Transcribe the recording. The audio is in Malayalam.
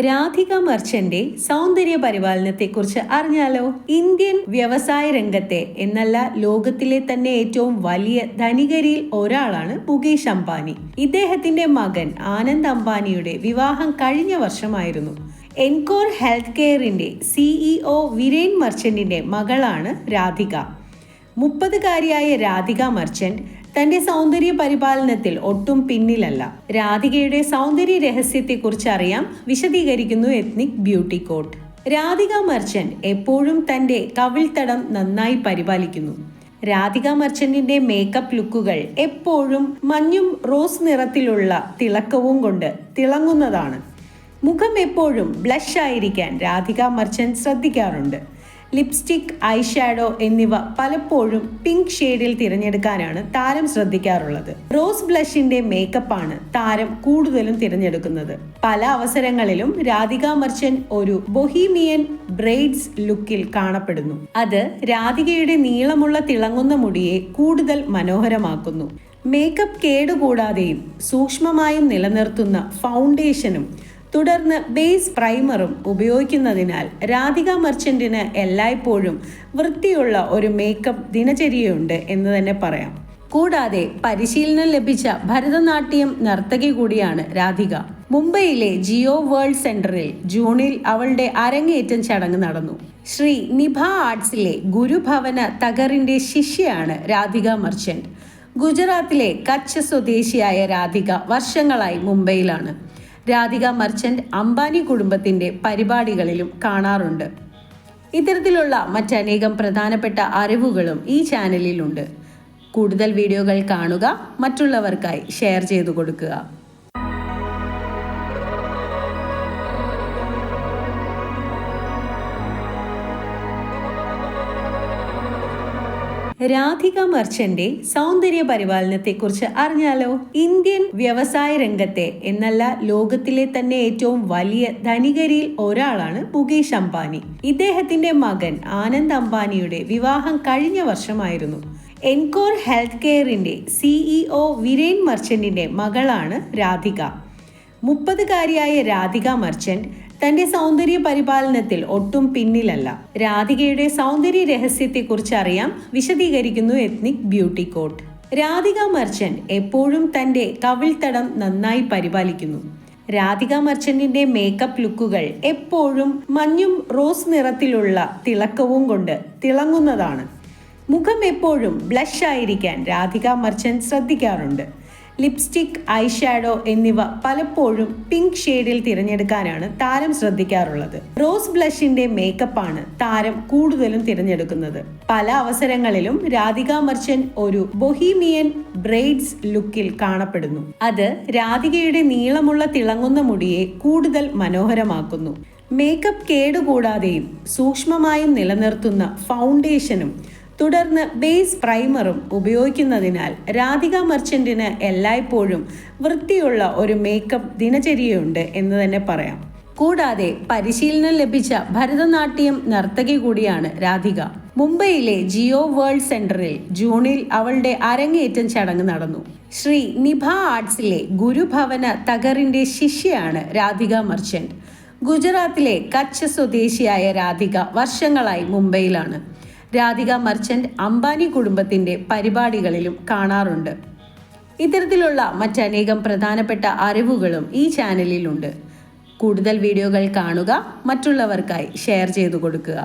രാധിക മർച്ചന്റെ സൗന്ദര്യ പരിപാലനത്തെക്കുറിച്ച് അറിഞ്ഞാലോ? ഇന്ത്യൻ വ്യവസായ രംഗത്തെ എന്നല്ല ലോകത്തിലെ തന്നെ ഏറ്റവും വലിയ ധനികരിൽ ഒരാളാണ് മുകേഷ് അംബാനി. ഇദ്ദേഹത്തിന്റെ മകൻ ആനന്ദ് അംബാനിയുടെ വിവാഹം കഴിഞ്ഞ വർഷമായിരുന്നു. എൻകോർ ഹെൽത്ത് കെയറിന്റെ സിഇഒ വിരേൻ മർച്ചന്റിന്റെ മകളാണ് രാധിക. മുപ്പതുകാരിയായ രാധിക മർച്ചന്റ് തന്റെ സൗന്ദര്യ പരിപാലനത്തിൽ ഒട്ടും പിന്നിലല്ല. രാധികയുടെ സൗന്ദര്യ രഹസ്യത്തെക്കുറിച്ച് അറിയാം വിശദീകരിക്കുന്നു ethnic beauty code Radhika Merchant എപ്പോഴും തന്റെ കവിൾത്തടം നന്നായി പരിപാലിക്കുന്നു. രാധിക മർച്ചന്റിന്റെ മേക്കപ്പ് ലുക്കുകൾ എപ്പോഴും മഞ്ഞും റോസ് നിറത്തിലുള്ള തിളക്കവും കൊണ്ട് തിളങ്ങുന്നതാണ്. മുഖം എപ്പോഴും ബ്ലഷ് ആയിരിക്കാൻ രാധിക മർച്ചന്റ് ശ്രദ്ധിക്കാറുണ്ട്. ലിപ്സ്റ്റിക് ഐഷാഡോ എന്നിവ പലപ്പോഴും പിങ്ക് ഷെയ്ഡിൽ തിരഞ്ഞെടുക്കാനാണ് താരം ശ്രദ്ധിക്കാറുള്ളത്. റോസ് ബ്ലഷിന്റെ മേക്കപ്പാണ് താരം കൂടുതലും തിരഞ്ഞെടുക്കുന്നത്. പല അവസരങ്ങളിലും രാധിക മർച്ചൻ ഒരു ബൊഹീമിയൻ ബ്രെയ്ഡ്സ് ലുക്കിൽ കാണപ്പെടുന്നു. അത് രാധികയുടെ നീളമുള്ള തിളങ്ങുന്ന മുടിയെ കൂടുതൽ മനോഹരമാക്കുന്നു. മേക്കപ്പ് കേടുകൂടാതെയും സൂക്ഷ്മമായും നിലനിർത്തുന്ന ഫൗണ്ടേഷനും തുടർന്ന് ബേസ് പ്രൈമറും ഉപയോഗിക്കുന്നതിനാൽ രാധിക മർച്ചന്റിന് എല്ലായ്പ്പോഴും വൃത്തിയുള്ള ഒരു മേക്കപ്പ് ദിനചര്യയുണ്ട് എന്ന് തന്നെ പറയാം. കൂടാതെ പരിശീലനം ലഭിച്ച ഭരതനാട്യം നർത്തകി കൂടിയാണ് രാധിക. മുംബൈയിലെ ജിയോ വേൾഡ് സെന്ററിൽ ജൂണിൽ അവളുടെ അരങ്ങേറ്റം ചടങ്ങ് നടന്നു. ശ്രീ നിഭ ആർട്സിലെ ഗുരുഭവന തകറിന്റെ ശിഷ്യയാണ് രാധിക മർച്ചന്റ് ഗുജറാത്തിലെ കച്ച് സ്വദേശിയായ രാധിക വർഷങ്ങളായി മുംബൈയിലാണ്. രാധിക മർച്ചന്റ് അംബാനി കുടുംബത്തിന്റെ പരിപാടികളിലും കാണാറുണ്ട്. ഇത്തരത്തിലുള്ള മറ്റനേകം പ്രധാനപ്പെട്ട അറിവുകളും ഈ ചാനലിലുണ്ട്. കൂടുതൽ വീഡിയോകൾ കാണുക മറ്റുള്ളവർക്കായി ഷെയർ ചെയ്തു കൊടുക്കുക. രാധിക മർച്ചന്റെ സൗന്ദര്യ പരിപാലനത്തെക്കുറിച്ച് അറിഞ്ഞാലോ? ഇന്ത്യൻ വ്യവസായ രംഗത്തെ എന്നല്ല ലോകത്തിലെ തന്നെ ഏറ്റവും വലിയ ധനികരിൽ ഒരാളാണ് മുകേഷ് അംബാനി. ഇദ്ദേഹത്തിന്റെ മകൻ ആനന്ദ് അംബാനിയുടെ വിവാഹം കഴിഞ്ഞ വർഷമായിരുന്നു. എൻകോർ ഹെൽത്ത് കെയറിന്റെ സിഇഒ വിരേൻ മർച്ചന്റിന്റെ മകളാണ് രാധിക. മുപ്പതുകാരിയായ രാധിക മർച്ചന്റ് തന്റെ സൗന്ദര്യ പരിപാലനത്തിൽ ഒട്ടും പിന്നിലല്ല. രാധികയുടെ സൗന്ദര്യ രഹസ്യത്തെക്കുറിച്ച് അറിയാം വിശദീകരിക്കുന്നു ethnic beauty code Radhika Merchant എപ്പോഴും തന്റെ കവിൾത്തടം നന്നായി പരിപാലിക്കുന്നു. രാധിക മർച്ചന്റിന്റെ മേക്കപ്പ് ലുക്കുകൾ എപ്പോഴും മഞ്ഞും റോസ് നിറത്തിലുള്ള തിളക്കവും കൊണ്ട് തിളങ്ങുന്നതാണ്. മുഖം എപ്പോഴും ബ്ലഷ് ആയിരിക്കാൻ രാധിക മർച്ചന്റ് ശ്രദ്ധിക്കാറുണ്ട്. ലിപ്സ്റ്റിക് ഐഷാഡോ എന്നിവ പലപ്പോഴും പിങ്ക് ഷെയ്ഡിൽ തിരഞ്ഞെടുക്കാനാണ് താരം ശ്രദ്ധിക്കാറുള്ളത്. റോസ് ബ്ലഷിന്റെ മേക്കപ്പാണ് താരം കൂടുതലും തിരഞ്ഞെടുക്കുന്നത്. പല അവസരങ്ങളിലും രാധിക മർച്ചന്റ് ഒരു ബൊഹീമിയൻ ബ്രെയ്ഡ്സ് ലുക്കിൽ കാണപ്പെടുന്നു. അത് രാധികയുടെ നീളമുള്ള തിളങ്ങുന്ന മുടിയെ കൂടുതൽ മനോഹരമാക്കുന്നു. മേക്കപ്പ് കേടുകൂടാതെയും സൂക്ഷ്മമായും നിലനിർത്തുന്ന ഫൗണ്ടേഷനും തുടർന്ന് ബേസ് പ്രൈമറും ഉപയോഗിക്കുന്നതിനാൽ രാധിക മർച്ചന്റിന് എല്ലായ്പ്പോഴും വൃത്തിയുള്ള ഒരു മേക്കപ്പ് ദിനചര്യയുണ്ട് എന്ന് തന്നെ പറയാം. കൂടാതെ പരിശീലനം ലഭിച്ച ഭരതനാട്യം നർത്തകി കൂടിയാണ് രാധിക. മുംബൈയിലെ ജിയോ വേൾഡ് സെന്ററിൽ ജൂണിൽ അവളുടെ അരങ്ങേറ്റം ചടങ്ങ് നടന്നു. ശ്രീ നിഭ ആർട്സിലെ ഗുരുഭവന തകറിന്റെ ശിഷ്യയാണ് രാധിക മർച്ചന്റ് ഗുജറാത്തിലെ കച്ച് സ്വദേശിയായ രാധിക വർഷങ്ങളായി മുംബൈയിലാണ്. രാധിക മർച്ചന്റ് അംബാനി കുടുംബത്തിന്റെ പരിപാടികളിലും കാണാറുണ്ട്. ഇത്തരത്തിലുള്ള മറ്റനേകം പ്രധാനപ്പെട്ട അറിവുകളും ഈ ചാനലിലുണ്ട്. കൂടുതൽ വീഡിയോകൾ കാണുക മറ്റുള്ളവർക്കായി ഷെയർ ചെയ്തു കൊടുക്കുക.